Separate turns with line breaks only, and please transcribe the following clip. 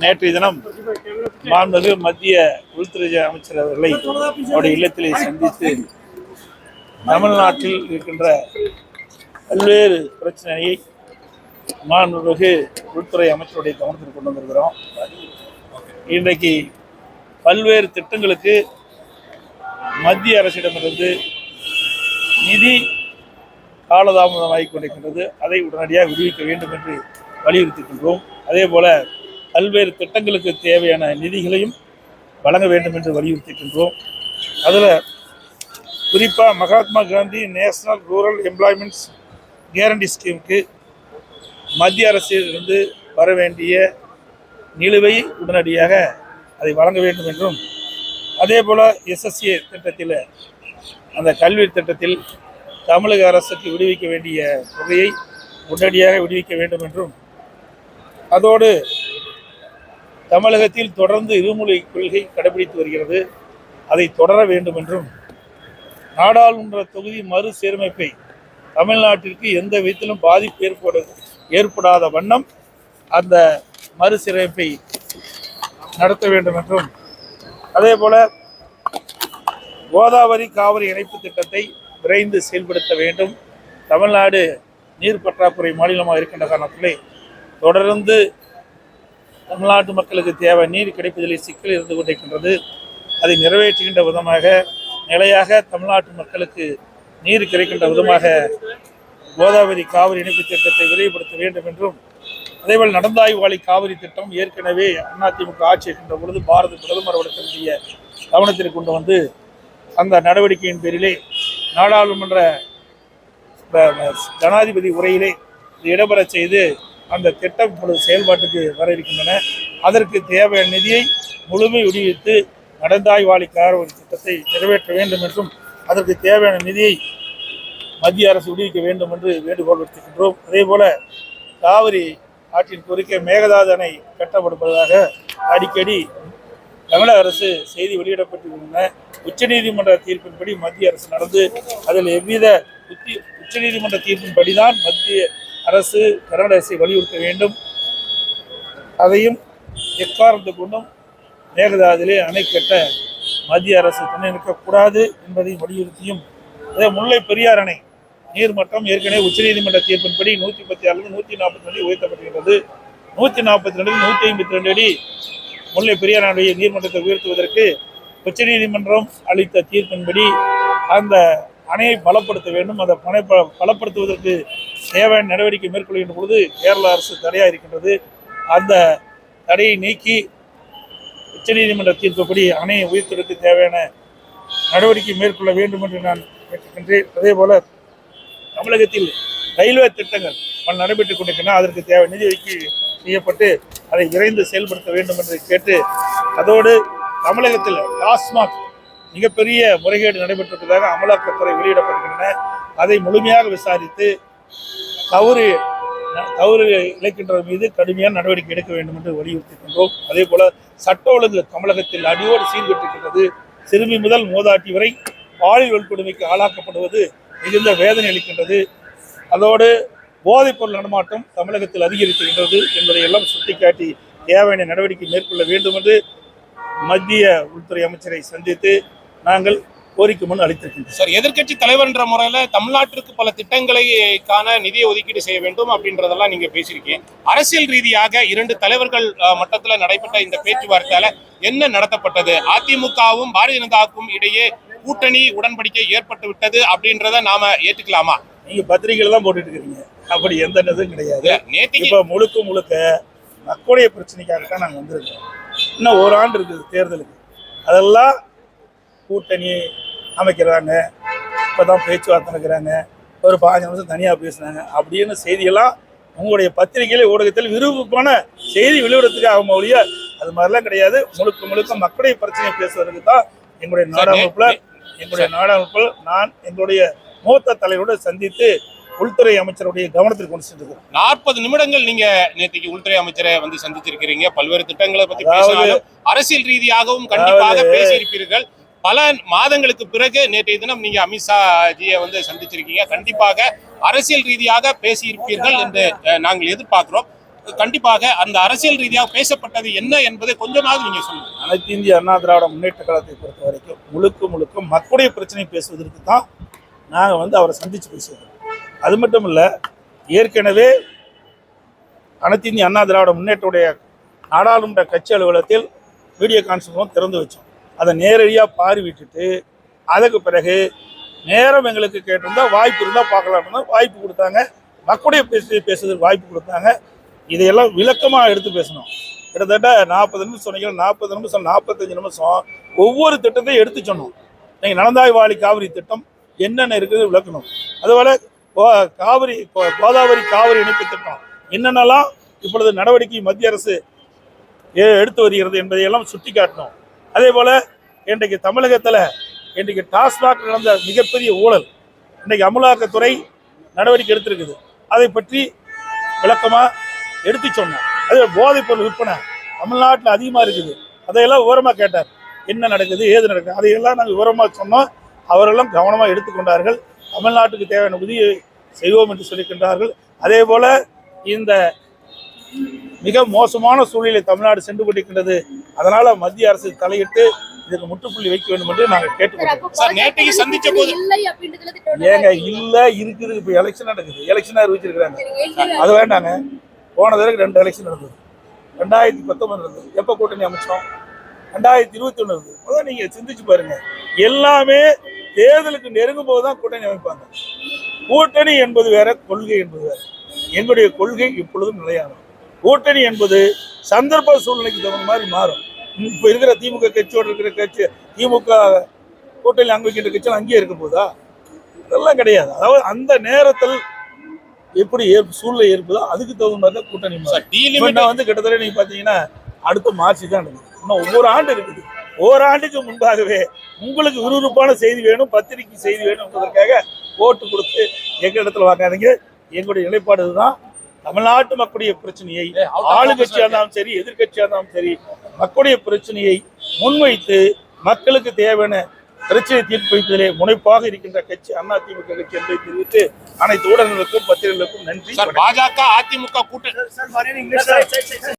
நேற்றைய தினம் மாண்புமிகு மத்திய உள்துறை அமைச்சர் அவர்களை அவருடைய இல்லத்திலே சந்தித்து தமிழ்நாட்டில் இருக்கின்ற பல்வேறு பிரச்சனையை மாண்புமிகு உள்துறை அமைச்சருடைய கவனத்தில் கொண்டு வந்திருக்கிறோம். இன்றைக்கு பல்வேறு திட்டங்களுக்கு மத்திய அரசிடமிருந்து நிதி காலதாமதமாகிக் கொண்டிருக்கின்றது. அதை உடனடியாக விடுவிக்க வேண்டும் என்று வலியுறுத்துகின்றோம் அதே போல பல்வேறு திட்டங்களுக்கு தேவையான நிதிகளையும் வழங்க வேண்டும் என்று வலியுறுத்துகின்றோம் அதில் குறிப்பாக Mahatma Gandhi national rural employments guarantee ஸ்கீமுக்கு மத்திய அரசிலிருந்து வர வேண்டிய நிலுவை உடனடியாக அதை வழங்க வேண்டும் என்றும் அதே போல் எஸ்எஸ்ஏ திட்டத்தில் அந்த கல்வி திட்டத்தில் தமிழக அரசுக்கு விடுவிக்க வேண்டிய தொகையை உடனடியாக விடுவிக்க வேண்டும் என்றும் அதோடு தமிழகத்தில் தொடர்ந்து இருமொழி கொள்கை கடைபிடித்து வருகிறது. அதை தொடர வேண்டும் என்றும் நாடாளுமன்ற தொகுதி மறு சீரமைப்பை தமிழ்நாட்டிற்கு எந்த விதத்திலும் பாதிப்பு ஏற்பட ஏற்படாத வண்ணம் அந்த மறுசீரமைப்பை நடத்த வேண்டும் என்றும் அதே போல கோதாவரி காவிரி இணைப்பு திட்டத்தை விரைந்து செயல்படுத்த வேண்டும். தமிழ்நாடு நீர் பற்றாக்குறை மாநிலமாக இருக்கின்ற காரணத்திலே தொடர்ந்து தமிழ்நாட்டு மக்களுக்கு தேவை நீர் கிடைப்பதில் சிக்கல் இருந்து கொண்டிருக்கின்றது. அதை நிறைவேற்றுகின்ற விதமாக நிலையாக தமிழ்நாட்டு மக்களுக்கு நீர் கிடைக்கின்ற விதமாக கோதாவரி காவிரி இணைப்பு திட்டத்தை விரைவுபடுத்த வேண்டும் என்றும் அதேபோல் நடந்தாய்வாளி காவிரி திட்டம் ஏற்கனவே அதிமுக ஆட்சி இருக்கின்ற பொழுது பாரத பிரதமர் அவர்களுடைய கவனத்திற்கு கொண்டு வந்து அந்த நடவடிக்கையின் பேரிலே நாடாளுமன்ற ஜனாதிபதி உரையிலே இது இடம்பெறச் செய்து அந்த திட்டம் இப்பொழுது செயல்பாட்டுக்கு வர இருக்கின்றன. அதற்கு தேவையான நிதியை முழுமை விடுவித்து நடந்தாய்வாளி ஒரு திட்டத்தை நிறைவேற்ற வேண்டும் என்றும் அதற்கு தேவையான நிதியை மத்திய அரசு விடுவிக்க வேண்டும் என்று வேண்டுகோள் விடுத்திருக்கின்றோம். அதே போல காவிரி ஆற்றின் குறுக்கே மேகதாது அணை கட்டப்படுவதாக அடிக்கடி தமிழக அரசு செய்தி வெளியிடப்பட்டிருக்கின்றன. உச்சநீதிமன்ற தீர்ப்பின்படி மத்திய அரசு நடந்து அதில் எவ்வித உச்சநீதிமன்ற தீர்ப்பின்படி தான் மத்திய அரசு கர்நாடக அரசை வலியுறுத்த வேண்டும். அதையும் எக்காரணத்தை கொண்டும் மேகதாதிலே அணை கட்ட மத்திய அரசு துணை நிற்கக்கூடாது என்பதை வலியுறுத்தியும் அதே முல்லை பெரியார் அணை நீர்மட்டம் ஏற்கனவே உச்சநீதிமன்ற தீர்ப்பின்படி நூற்றி பத்தி ஆறு நூற்றி நாற்பத்தி ரெண்டு உயர்த்தப்பட்டிருக்கிறது. நூற்றி நாற்பத்தி ரெண்டு நூற்றி ஐம்பத்தி ரெண்டு அடி முல்லை பெரியார் அணையை நீர்மட்டத்தை உயர்த்துவதற்கு உச்சநீதிமன்றம் அளித்த தீர்ப்பின்படி அந்த அணையை பலப்படுத்த வேண்டும். அந்த பனை பலப்படுத்துவதற்கு தேவையான நடவடிக்கை மேற்கொள்கின்ற பொழுது கேரள அரசு தடையாக இருக்கின்றது. அந்த தடையை நீக்கி உச்சநீதிமன்ற தீர்ப்புப்படி அணையை உயர்த்துவதற்கு தேவையான நடவடிக்கை மேற்கொள்ள வேண்டும் என்று நான் கேட்டுக்கின்றேன் அதே போல தமிழகத்தில் ரயில்வே திட்டங்கள் பல நடைபெற்றுக் கொண்டிருக்கின்றன. அதற்கு தேவை நிதி ஒதுக்கீடு செய்யப்பட்டு அதை விரைந்து செயல்படுத்த வேண்டும் என்று கேட்டு அதோடு தமிழகத்தில் டாஸ்மாக் மிகப்பெரிய முறைகேடு நடைபெற்றிருப்பதாக அமலாக்கத்துறை வெளியிடப்படுகின்றன அதை முழுமையாக விசாரித்து தவறு தவறு இழைக்கின்றவர் மீது கடுமையான நடவடிக்கை எடுக்க வேண்டும் என்று வலியுறுத்துகின்றோம் அதே போல சட்ட ஒழுங்கு தமிழகத்தில் அடியோடு சீர்கட்டுகின்றது சிறுமி முதல் மோதாட்டி வரை பாலியல் வன்கொடுமைக்கு ஆளாக்கப்படுவது மிகுந்த வேதனை அளிக்கின்றது. அதோடு போதைப்பொருள் நடமாட்டம் தமிழகத்தில் அதிகரித்துகின்றது என்பதை எல்லாம் சுட்டிக்காட்டி தேவையான நடவடிக்கை மேற்கொள்ள வேண்டும் என்று மத்திய உள்துறை அமைச்சரை சந்தித்து நாங்கள் கோரிக்கை மனு அளித்திருக்கின்றோம்
சார் எதிர்க்கட்சி தலைவர்ன்ற முறையில தமிழ்நாட்டிற்கு பல திட்டங்களை காண நிதியை ஒதுக்கீடு செய்ய வேண்டும் அப்படின்றதெல்லாம் நீங்க பேசியிருக்கீங்க. அரசியல் ரீதியாக இரண்டு தலைவர்கள் மட்டத்துல நடைபெற்ற இந்த பேச்சுவார்த்தையில என்ன நடத்தப்பட்டது? அதிமுகவும் பாரதிய ஜனதாவுக்கும் இடையே கூட்டணி உடன்படிக்கை ஏற்பட்டு விட்டது அப்படின்றத நாம ஏத்துக்கலாமா?
நீங்க பத்திரிகையில தான் போட்டுட்டு இருக்கீங்க அப்படி எந்த இதுவும் கிடையாது.
நேத்திக்கு
இப்ப முழுக்க முழுக்க மக்களுடைய பிரச்சனைக்காக தான் நாங்கள் வந்திருக்கோம். இன்னும் ஒரு ஆண்டு இருக்குது தேர்தலுக்கு. அதெல்லாம் கூட்டணி அமைக்கிறாங்க இப்பதான் பேச்சுவார்த்தை நடக்கிறாங்க. ஒரு பாஞ்சு நிமிஷம் தனியாக பேசுனாங்க அப்படின்னு செய்தியெல்லாம் உங்களுடைய பத்திரிகையில ஊடகத்தில் விருப்பமான செய்தி வெளியிடத்துக்கு அவங்க ஒழிய அது மாதிரிலாம் கிடையாது. முழுக்க முழுக்க மக்களுடைய பிரச்சனையை பேசுவதற்கு தான் எங்களுடைய நாடாளுமன்ற எங்களுடைய நாடாளுமன்ற நான் எங்களுடைய மூத்த தலைவரோடு சந்தித்து உள்துறை அமைச்சருடைய கவனத்திற்கு கொண்டு சென்றிருக்கிறோம்.
நாற்பது நிமிடங்கள் நீங்க நேத்திக்கு உள்துறை அமைச்சரை வந்து சந்திச்சிருக்கிறீங்க. பல்வேறு திட்டங்களை பத்தி அரசியல் ரீதியாகவும் கண்டிப்பாக பேசியிருப்பீர்கள். பல மாதங்களுக்கு பிறகு நேற்றைய தினம் நீங்க அமித்ஷா ஜியை வந்து சந்திச்சிருக்கீங்க. கண்டிப்பாக அரசியல் ரீதியாக பேசியிருப்பீர்கள் என்று நாங்கள் எதிர்பார்க்கிறோம். கண்டிப்பாக அந்த அரசியல் ரீதியாக பேசப்பட்டது என்ன என்பதை கொஞ்சமாவது நீங்க சொல்லுங்க.
அனைத்து இந்திய அண்ணா திராவிட முன்னேற்ற கழகத்தை பொறுத்த வரைக்கும் முழுக்க முழுக்க மக்களுடைய பிரச்சனை பேசுவதற்கு தான் நாங்கள் வந்து அவரை சந்திச்சு பேசுவோம் அது மட்டும் இல்லை ஏற்கனவே அனைத்து இந்திய அண்ணா திராவிட முன்னேற்றடைய நாடாளுமன்ற கட்சி அலுவலகத்தில் வீடியோ கான்ஃபரன்ஸ் திறந்து வச்சோம். அதை நேரடியாக பார்வையிட்டுட்டு அதுக்கு பிறகு நேரம் எங்களுக்கு கேட்டிருந்தால் வாய்ப்பு இருந்தால் பார்க்கலாம்னா வாய்ப்பு கொடுத்தாங்க. மக்களுடைய பேசி பேசுறதுக்கு வாய்ப்பு கொடுத்தாங்க. இதையெல்லாம் விளக்கமாக எடுத்து பேசணும். கிட்டத்தட்ட நாற்பது நிமிஷம் சொன்னீங்க நாற்பது நிமிஷம் நாற்பத்தஞ்சு நிமிஷம் ஒவ்வொரு திட்டத்தையும் எடுத்து சொன்னோம். நீங்கள் நடந்தாய் வாழி காவிரி திட்டம் என்னென்ன இருக்குது விளக்கணும். அதுபோல் கோ- காவிரி கோதாவரி காவிரி இணைப்பு திட்டம் என்னென்னலாம் இப்பொழுது நடவடிக்கை மத்திய அரசு எடுத்து வருகிறது என்பதையெல்லாம் சுட்டி காட்டணும் அதே போல் இன்றைக்கு தமிழகத்தில் இன்றைக்கு டாஸ்மாக் நடந்த மிகப்பெரிய ஊழல் இன்றைக்கு அமலாக்கத்துறை நடவடிக்கை எடுத்திருக்குது. அதை பற்றி விளக்கமாக எடுத்து சொன்னேன் அதே போதைப் பொருள் விற்பனை தமிழ்நாட்டில் அதிகமாக இருக்குது. அதையெல்லாம் விவரமாக கேட்டார். என்ன நடக்குது ஏது நடக்குது அதையெல்லாம் நாங்கள் விவரமாக சொன்னோம். அவரெல்லாம் கவனமாக எடுத்துக்கொண்டார்கள். தமிழ்நாட்டுக்கு தேவையான உதவியை செய்வோம் என்று சொல்லிக்கின்றார்கள் அதே போல் இந்த மிக மோசமான சூழ்நிலை தமிழ்நாடு சென்று கொண்டிருக்கின்றது. அதனால மத்திய அரசு தலையிட்டு இதுக்கு முற்றுப்புள்ளி வைக்க வேண்டும் என்று நாங்கள் கேட்டுக்கொண்டோம்
சந்திச்ச போது-
ஏங்க இல்ல இருக்குது. இப்போ எலெக்ஷன் நடக்குது. எலெக்ஷன் அறிவிச்சிருக்கிறாங்க. அது வேண்டாங்க. போன தடவை ரெண்டு எலெக்ஷன் நடந்தது. ரெண்டாயிரத்தி பத்தொன்பது நடந்தது. எப்போ கூட்டணி அமைச்சோம்? ரெண்டாயிரத்தி இருபத்தி ஒன்று நடந்தது. அதான் நீங்க சிந்திச்சு பாருங்க. எல்லாமே தேர்தலுக்கு நெருங்கும் போது தான் கூட்டணி அமைப்பாங்க. கூட்டணி என்பது வேற கொள்கை என்பது வேற. எங்களுடைய கொள்கை இப்பொழுதும் நிலையானது. கூட்டணி என்பது சந்தர்ப்ப சூழ்நிலைக்கு தகுந்த மாதிரி மாறும். இப்போ இருக்கிற திமுக கட்சியோடு இருக்கிற கட்சி திமுக கூட்டணி அங்க வைக்கின்ற கட்சியெல்லாம் அங்கேயே இருக்க போதா? அதெல்லாம் கிடையாது. அதாவது அந்த நேரத்தில் எப்படி ஏற்ப சூழ்நிலை ஏற்பதோ அதுக்கு தகுந்த மாதிரி தான் கூட்டணி வந்து கிட்டத்தட்ட நீங்க பாத்தீங்கன்னா அடுத்த மார்ச் தான் நடக்குது. இன்னும் ஒவ்வொரு ஆண்டு இருக்குது. ஓராண்டுக்கு முன்பாகவே உங்களுக்கு விறுவிறுப்பான செய்தி வேணும் பத்திரிகை செய்தி வேணும் என்பதற்காக ஓட்டு கொடுத்து எங்க இடத்துல வாங்காதீங்க எங்களுடைய நிலைப்பாடு இதுதான். தமிழ்நாட்டு மக்களுடைய பிரச்சனையை ஆளுங்கட்சியா இருந்தாலும் சரி எதிர்க்கட்சியா இருந்தாலும் சரி மக்களுடைய பிரச்சனையை முன்வைத்து மக்களுக்கு தேவையான பிரச்சனை தீர்ப்பு வைப்பதிலே முனைப்பாக இருக்கின்ற கட்சி அதிமுக கட்சி என்பதை தெரிவித்து அனைத்து ஊடகங்களுக்கும் பத்திரிகைகளுக்கும் நன்றி
சார் பாஜக அதிமுக கூட்டணி.